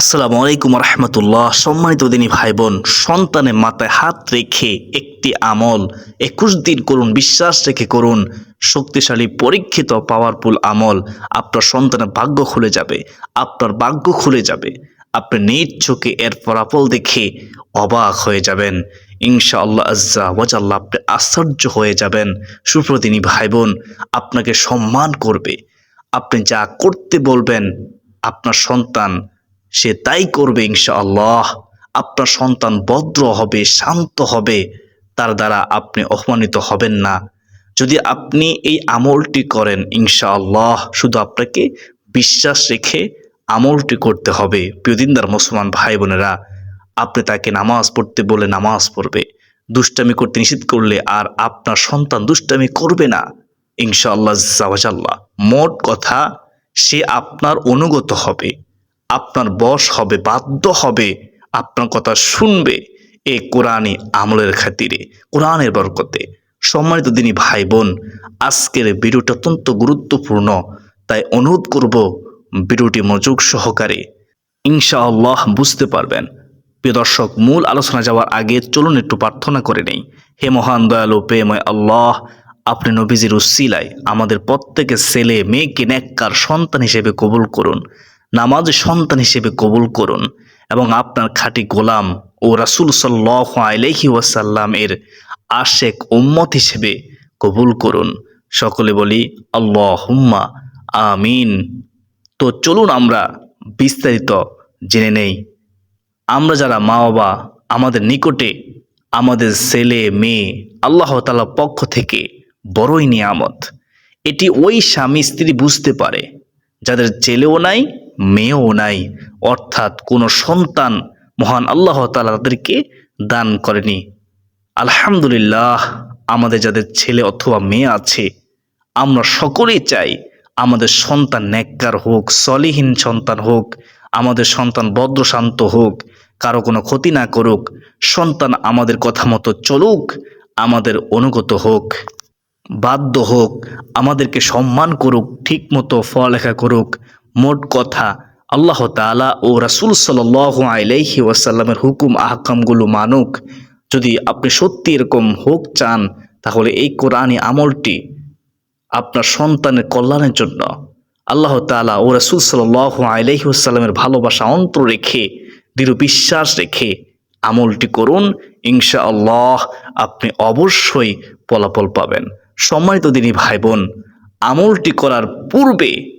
আসসালামু আলাইকুম রহমতুল্লাহ। সম্মানিত দিনী ভাই বোন সন্তানের মাথায় হাত রেখে একটি আমল, একুশ দিন করুন, বিশ্বাস রেখে করুন, শক্তিশালী, পরীক্ষিত পাওয়ারফুল আমল। আপনার সন্তানের ভাগ্য খুলে যাবে, আপনার ভাগ্য খুলে যাবে। আপনি নিজ চোখে এর ফলাফল দেখে অবাক হয়ে যাবেন। ইনশাআল্লাহ আজ্জা ওয়াজাল্লাহ আপনি আশ্চর্য হয়ে যাবেন। সুপ্রদিনী ভাই বোন আপনাকে সম্মান করবে। আপনি যা করতে বলবেন, আপনার সন্তান সে তাই করবে ইনশাআল্লাহ। আপনার সন্তান ভদ্র হবে, শান্ত হবে, তার দ্বারা আপনি অপমানিত হবেন না। যদি আপনি এই আমলটি করেন ইনশাআল্লাহ, শুধু আপনাকে বিশ্বাস রেখে আমলটি করতে হবে। প্রিয়দিনদার মুসলমান ভাই বোনেরা, আপনি তাকে নামাজ পড়তে বলে নামাজ পড়বে। দুষ্টামি করতে নিষেধ করলে আর আপনার সন্তান দুষ্টামি করবে না, ইনশাআল্লাহ মোট কথা, সে আপনার অনুগত হবে। আপনার বশ হবে, বাধ্য হবে, আপনার কথা শুনবে এ কোরআনে আমলের খাতিরে, কোরআনের বরকতে। সম্মানিত দিনী ভাই বোন আজকের ভিডিওটা অত্যন্ত গুরুত্বপূর্ণ, তাই অনুরোধ করব ভিডিওটি মনোযোগ সহকারে ইনশাআল্লাহ বুঝতে পারবেন। প্রিয় দর্শক, মূল আলোচনা যাওয়ার আগে চলুন একটু প্রার্থনা করে নেই। হে মহান, দয়ালু, প্রেময় আল্লাহ, আপনি নবীজির উসিলায় আমাদের প্রত্যেকের ছেলে, মেয়েকে ন্যাক্কার সন্তান হিসেবে কবুল করুন। নামাজ সন্তান হিসেবে কবুল করুন এবং আপনার খাঁটি গোলাম ও রাসুল সাল্লাহ আলহি ওয়াসাল্লাম এর আশেক উম্মত হিসেবে কবুল করুন। সকলে বলি আল্লাহ হুম্মা আমিন। তো চলুন আমরা বিস্তারিত জেনে নেই। আমরা যারা মা বাবা, আমাদের নিকটে, আমাদের ছেলে, মেয়ে, আল্লাহ তালার পক্ষ থেকে বড়ই নিয়ামত। এটি ওই স্বামী স্ত্রী বুঝতে পারে, যাদের ছেলেও নাই মেয়েও নাই, অর্থাৎ কোনো সন্তান মহান আল্লাহ তালা তাদেরকে দান করেনি। আলহামদুলিল্লাহ, আমাদের যাদের ছেলে অথবা মেয়ে আছে, আমরা সকলেই চাই আমাদের সন্তান নেককার হোক, সলিহীন সন্তান হোক, আমাদের সন্তান ভদ্রশান্ত হোক, কারও কোনো ক্ষতি না করুক, সন্তান আমাদের কথা মতো চলুক, আমাদের অনুগত হোক, বাধ্য হোক, আমাদেরকে সম্মান করুক ঠিক মতো পড়ালেখা করুক মোট কথা, আল্লাহ তালা ও রাসুল সাল আলাইহি ওয়াসাল্লামের হুকুম, আহকামগুলো মানুক। যদি আপনি সত্যি এরকম হোক চান, তাহলে এই কোরআনী আমলটি আপনার সন্তানের কল্যাণের জন্য। আল্লাহ তালা ও রাসুল সাল আলাইহি ওয়াসাল্লামের ভালোবাসা অন্তর রেখে, দৃঢ় বিশ্বাস রেখে আমলটি করুন। ইনশা আল্লাহ আপনি অবশ্যই ফলাফল পাবেন। সম্মানিত দিনী ভাই বোন আমলটি করার পূর্বে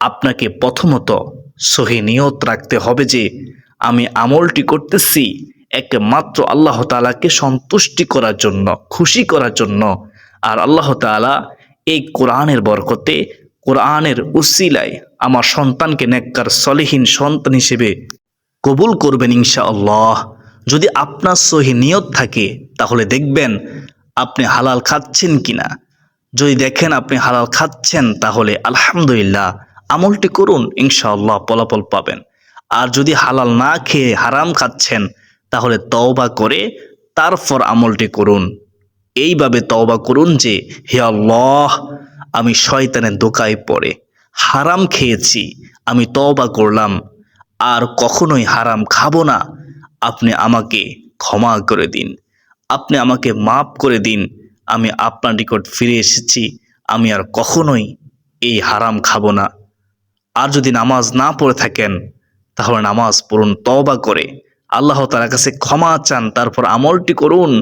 আপনাকে প্রথমত সহি নিয়ত রাখতে হবে যে আমি আমলটি করতেছি একমাত্র আল্লাহ তালাকে সন্তুষ্টি করার জন্য, খুশি করার জন্য। আর আল্লাহ তালা এই কোরআনের বরকতে কোরআনের উসিলায় আমার সন্তানকে নেককার, সলিহীন সন্তান হিসেবে কবুল করবেন ইনশা আল্লাহ যদি আপনার সহি নিয়ত থাকে, তাহলে দেখবেন আপনি হালাল খাচ্ছেন কিনা। যদি দেখেন আপনি হালাল খাচ্ছেন, তাহলে আলহামদুলিল্লাহ আমলটি করুন, ইনশাআল্লাহ ফলাফল পাবেন। আর যদি হালাল না খেয়ে হারাম খাচ্ছেন, তাহলে তওবা করে তারপর আমলটি করুন। এইভাবে তওবা করুন যে, হে আল্লাহ, আমি শয়তানের দোকায় পড়ে, হারাম খেয়েছি, আমি তওবা করলাম, আর কখনোই হারাম খাব না। আপনি আমাকে ক্ষমা করে দিন, আপনি আমাকে মাফ করে দিন, আমি আপনার নিকট ফিরে এসেছি, আমি আর কখনোই এই হারাম খাব না। আর যদি নামাজ না পড়ে থাকেন, তাহলে নামাজ পড়ুন তবা করে। আল্লাহ তালার কাছে ক্ষমা চান, তারপর আমলটি করুন।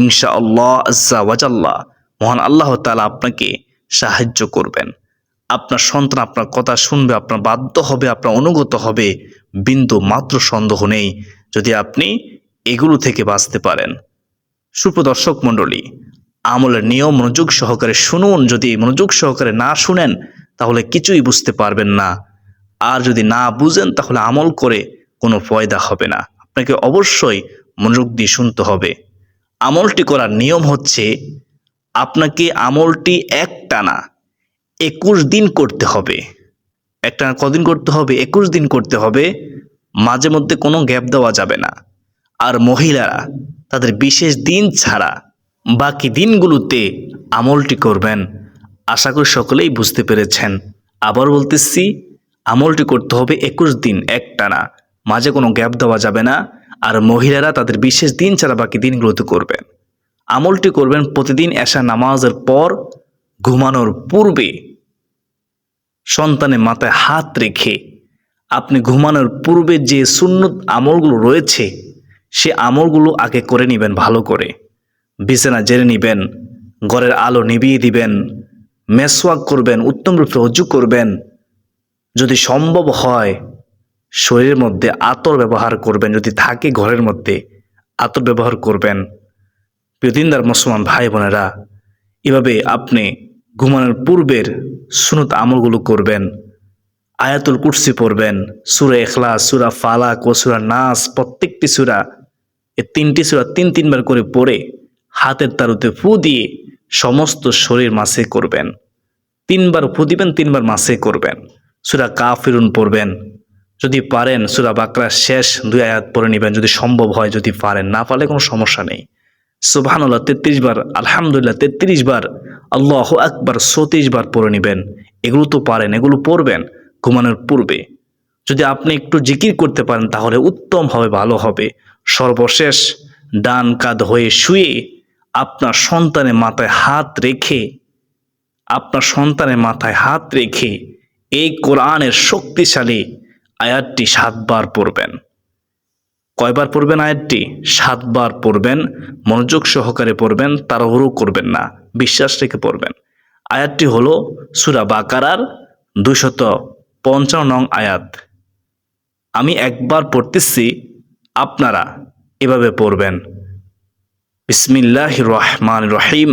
ইনশা আল্লাহ আজ্জা ওয়াজাল্লাহ মহান আল্লাহ তালা আপনাকে সাহায্য করবেন। আপনার সন্তান আপনার কথা শুনবে, আপনার বাধ্য হবে, আপনার অনুগত হবে। বিন্দু মাত্র সন্দেহ নেই, যদি আপনি এগুলো থেকে বাঁচতে পারেন। সুপ্রদর্শক মণ্ডলী, আমলের নিয়ম, মনোযোগ সহকারে শুনুন। যদি মনোযোগ সহকারে না শুনেন তাহলে কিছুই বুঝতে পারবেন না। আর যদি না বুঝেন, তাহলে আমল করে কোনো ফয়দা হবে না। আপনাকে অবশ্যই মনোযোগ দিয়ে শুনতে হবে। আমলটি করার নিয়ম হচ্ছে, আপনাকে আমলটি একটানা একুশ দিন করতে হবে। একটানা কদিন করতে হবে, একুশ দিন করতে হবে। মাঝে মধ্যে কোনো গ্যাপ দেওয়া যাবে না। আর মহিলারা, তাদের বিশেষ দিন ছাড়া বাকি দিনগুলোতে আমলটি করবেন। আশা করি সকলেই বুঝতে পেরেছেন। আবার বলতেছি, আমলটি করতে হবে একুশ দিন একটানা। মাঝে কোনো গ্যাপ দেওয়া যাবে না, আর মহিলারা তাদের বিশেষ দিন ছাড়া বাকি দিনগুলোতে করবেন আমলটি করবেন প্রতিদিন এশা নামাজের পর, ঘুমানোর পূর্বে। সন্তানের মাথায় হাত রেখে আপনি ঘুমানোর পূর্বে যে সুন্নত আমলগুলো রয়েছে, সে আমলগুলো আগে করে নেবেন ভালো করে। বিছানা জেনে নেবেন, ঘরের আলো নিভিয়ে দিবেন মেসওয়াক করবেন, উত্তম রূপে অজু করবেন। যদি সম্ভব হয়, শরীরের মধ্যে আতর ব্যবহার করবেন, যদি থাকে ঘরের মধ্যে আতর ব্যবহার করবেন। প্রিয়দিনদার মুসলমান ভাই বোনেরা, এভাবে আপনি ঘুমানোর পূর্বের সুনত আমলগুলো করবেন, আয়াতুল কুরসি পড়বেন, সুরা এখলাস সুরা ফালাক ও সুরা নাস, প্রত্যেকটি সুরা এ তিনটি সুরা তিন তিনবার করে পড়ে হাতের তারুতে ফু দিয়ে সমস্ত শরীর মাসে করবেন। তিনবার ফু দিবেন, তিনবার মাসে করবেন। সুরা কা কাফিরুন পড়বেন। যদি পারেন, সুরা বাকরা শেষ দুই আয়াত পড়ে নেবেন, যদি সম্ভব হয়, যদি পারেন। না পারলে কোনো সমস্যা নেই। সুবহানাল্লাহ, তেত্রিশ বার, আলহামদুলিল্লাহ, তেত্রিশ বার, আল্লাহ একবার সতীশ বার পড়ে নেবেন। এগুলো তো পারেন, এগুলো পড়বেন ঘুমানোর পূর্বে। যদি আপনি একটু জিকির করতে পারেন, তাহলে উত্তম হবে, ভালো হবে। সর্বশেষ ডান কাঁধ হয়ে শুয়ে আপনার সন্তানের মাথায় হাত রেখে আপনার সন্তানের মাথায় হাত রেখে এই কোরআনের শক্তিশালী আয়াতটি সাতবার পড়বেন। কয়বার পড়বেন আয়াতটি? সাতবার পড়বেন, মনোযোগ সহকারে পড়বেন, তাড়াহুড়ো করবেন না, বিশ্বাস রেখে পড়বেন। আয়াতটি হল সুরা বাকারার দুশত পঞ্চান্ন নং আয়াত। আমি একবার পড়তেছি, আপনারা এভাবে পড়বেন। বিসমিল্লাহ রহমান রহিম।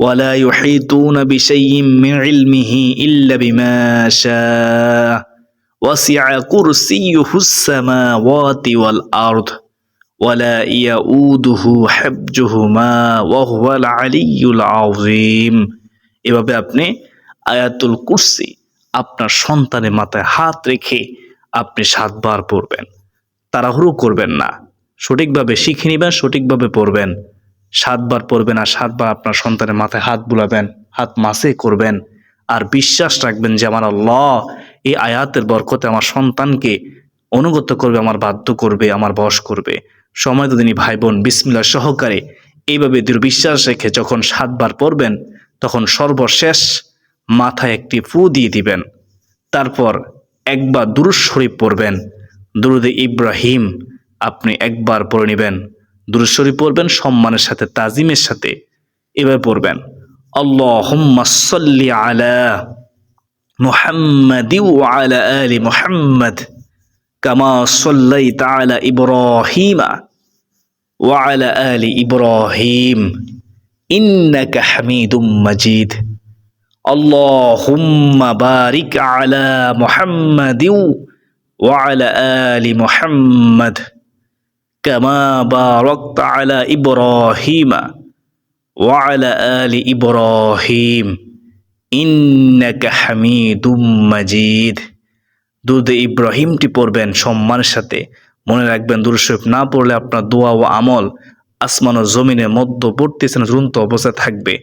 ولا يحيطون بشيء من علمه إلا بما شاء وسع كرسيه السماوات والأرض ولا يؤوده حفظهما وهو العلي العظيم এভাবে আপনি আয়াতুল কুরসি আপনার সন্তানের মাথায় হাত রেখে আপনি সাতবার পড়বেন তাড়াহুড়ো করবেন না সঠিকভাবে শিখে নেবেন সঠিকভাবে পড়বেন সাতবার পড়বেন আর সাতবার আপনার সন্তানের মাথায় হাত বুলাবেন, হাত মাসে করবেন। আর বিশ্বাস রাখবেন যে, আমার আল্লাহ এই আয়াতের বরকতে আমার সন্তানকে অনুগত করবে, আমার বাধ্য করবে, আমার বশ করবে। সময় দিনী ভাই বোন বিসমিল্লা সহকারে এইভাবে দৃঢ় বিশ্বাস রেখে যখন সাতবার পড়বেন, তখন সর্বশেষ মাথায় একটি ফু দিয়ে দিবেন। তারপর একবার দুরুদ শরীফ পড়বেন। দুরুদে ইব্রাহিম আপনি একবার পড়ে নেবেন। দুরুশরী পড়বেন, সম্মানের সাথে, তাজিমের সাথে। এভাবে পড়বেন আল্লাহম্মাসল্লি আলা মুহাম্মাদি আলা বারিক আলা মুহাম্মাদি ওয়ালা আলি মাজিদ ইব্রাহিমটি পড়বেন সম্মানের সাথে। মনে রাখবেন দুরুশরীফ না পড়লে আপনার দোয়া ও আমল আসমান ও জমিনের মধ্যবর্তী স্থানে ঝুলন্ত অবস্থায় থাকবে।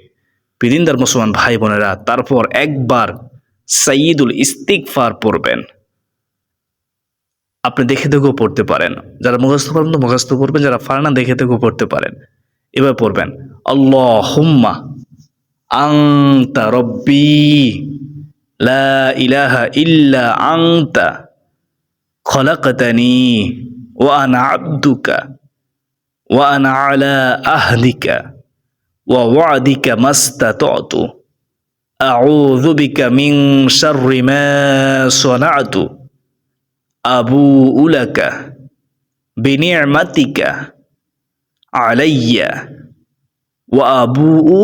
পিদিনদার মুসলমান ভাই বোনেরা, তারপর একবার সাইদুল ইস্তিকফার পড়বেন। আপনি দেখে দেখেও পড়তে পারেন। যারা মুখস্থ পারেন তো মুখস্থ পড়বেন যারা পারেন না, দেখে দেখেও পড়তে পারেন। এবার পড়বেন। আল্লাহ হুম্মা আংতা রব্বি লা ইলাহা ইল্লা আংতা খলাকতানি ওয়ানা আব্দুকা ওয়ানা আলা আহদিকা ওয়া ওয়াদিকা মাস্তাতু আউযু বিকা মিন শাররি মা সানাতু। আবু উলাকা বিনিয়মাতিকা আলাইয়া ও আবু উ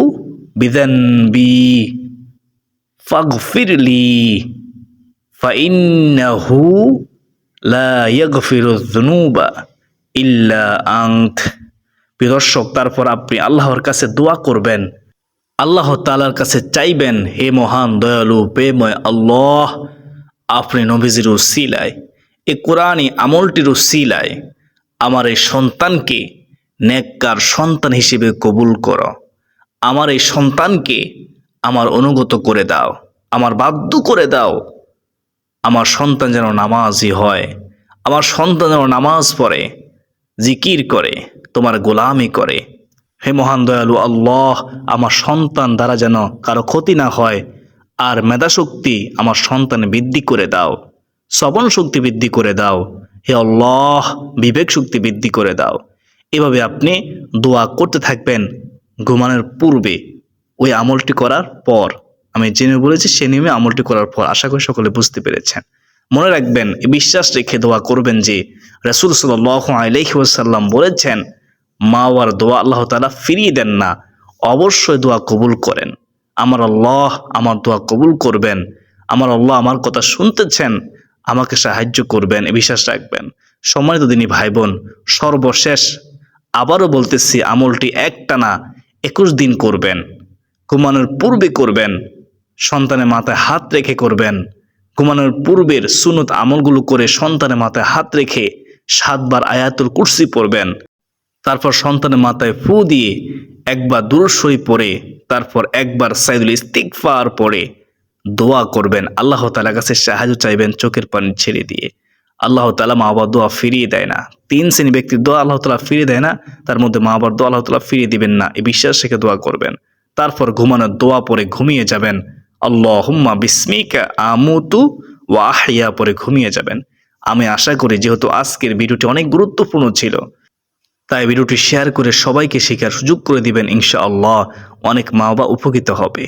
বিদনবি ফাগফিরলি, ফাইন্নাহু লা ইয়াগফিরুয ইল্লা আনত। প্রিদর্শক তারপর আপনি আল্লাহর কাছে দোয়া করবেন, আল্লাহ তালার কাছে চাইবেন, হে মহান, দয়ালু প্রেময় আল্লাহ, আপনি নবীজির উসিলায় এ কোরআনই আমলটির উসিলায় আমার এই সন্তানকে নেককার সন্তান হিসেবে কবুল করো। আমার এই সন্তানকে আমার অনুগত করে দাও, আমার বাধ্য করে দাও। আমার সন্তান যেন নামাজই হয়, আমার সন্তান যেন নামাজ পড়ে, জিকির করে, তোমার গোলামি করে। হে মহান দয়ালু আল্লাহ, আমার সন্তান দ্বারা যেন কারও ক্ষতি না হয়, আর মেধাশক্তি আমার সন্তান বৃদ্ধি করে দাও। শ্রবণ শক্তি বৃদ্ধি করে দাও। হে আল্লাহ, বিবেক শক্তি বৃদ্ধি করে দাও। এভাবে আপনি দোয়া করতে থাকবেন ঘুমানোর পূর্বে। ওই আমলটি করার পর। আমি জেনে বলেছি, সে নিয়মে আমলটি করার পর। আশা করি সকলে বুঝতে পেরেছেন। মনে রাখবেন, বিশ্বাস রেখে দোয়া করবেন যে, রসুল সাল আলহিউসাল্লাম বলেছেন, মা ওয়ার দোয়া আল্লাহ তালা ফিরিয়ে দেন না। অবশ্যই দোয়া কবুল করেন। আমার আল্লাহ আমার দোয়া কবুল করবেন। আমার আল্লাহ আমার কথা শুনতেছেন। আমাকে সাহায্য করবেন, বিশ্বাস রাখবেন। সম্মানিত দিনী ভাই বোন সর্বশেষ আবারও বলতেছি, আমলটি একটানা একুশ দিন করবেন, ঘুমানোর পূর্বে করবেন, সন্তানের মাথায় হাত রেখে করবেন, ঘুমানোর পূর্বের সুনত আমলগুলো করে সন্তানের মাথায় হাত রেখে সাতবার আয়াতুল কুরসি পড়বেন, তারপর সন্তানের মাথায় ফু দিয়ে একবার দূরস্বই পড়ে, তারপর একবার সাইদুল ইস্তিকফার পড়ে দোয়া করবেন। আল্লাহ তালার কাছে সাহায্য চাইবেন চোখের পানি ছেড়ে দিয়ে। আল্লাহ তালা মা বাবার দোয়া ফিরিয়ে দেয় না। তিন শ্রেণি ব্যক্তির দোয়া আল্লাহ তালা ফিরিয়ে দেয় না, তার মধ্যে মা বাবার দোয়া আল্লাহ তালা ফিরিয়ে দিবেন না। এই বিশ্বাস রেখে দোয়া করবেন। তারপর ঘুমানোর দোয়া পরে ঘুমিয়ে যাবেন। আল্লাহ হুম্মা বিস্মিকা আমুতু ওয়াহিয়া পরে ঘুমিয়ে যাবেন। আমি আশা করি যেহেতু আজকের ভিডিওটি অনেক গুরুত্বপূর্ণ ছিল, তাই ভিডিওটি শেয়ার করে সবাইকে শেখার সুযোগ করে দিবেন ইনশাআল্লাহ। অনেক মা বাবা উপকৃত হবে।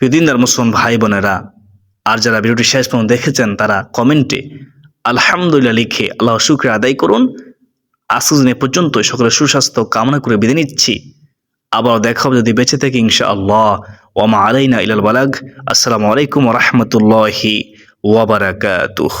প্রিয়দিনদার মুসলমান ভাই বোনেরা, আর যারা ভিডিওটি শেষ পর্যন্ত দেখেছেন, তারা কমেন্টে আলহামদুলিল্লাহ লিখে আল্লাহ শুক্রে আদায় করুন। আজকের পর্যন্ত সকলের সুস্বাস্থ্য কামনা করে বিদায় নিচ্ছি। আবার দেখা হবে যদি বেঁচে থাকি, ইনশাআল্লাহ। ওমা আলাইনা ইলাল বালাগ। আসসালামু আলাইকুম রহমতুল্লাহি ওয়াবারাকাতুহ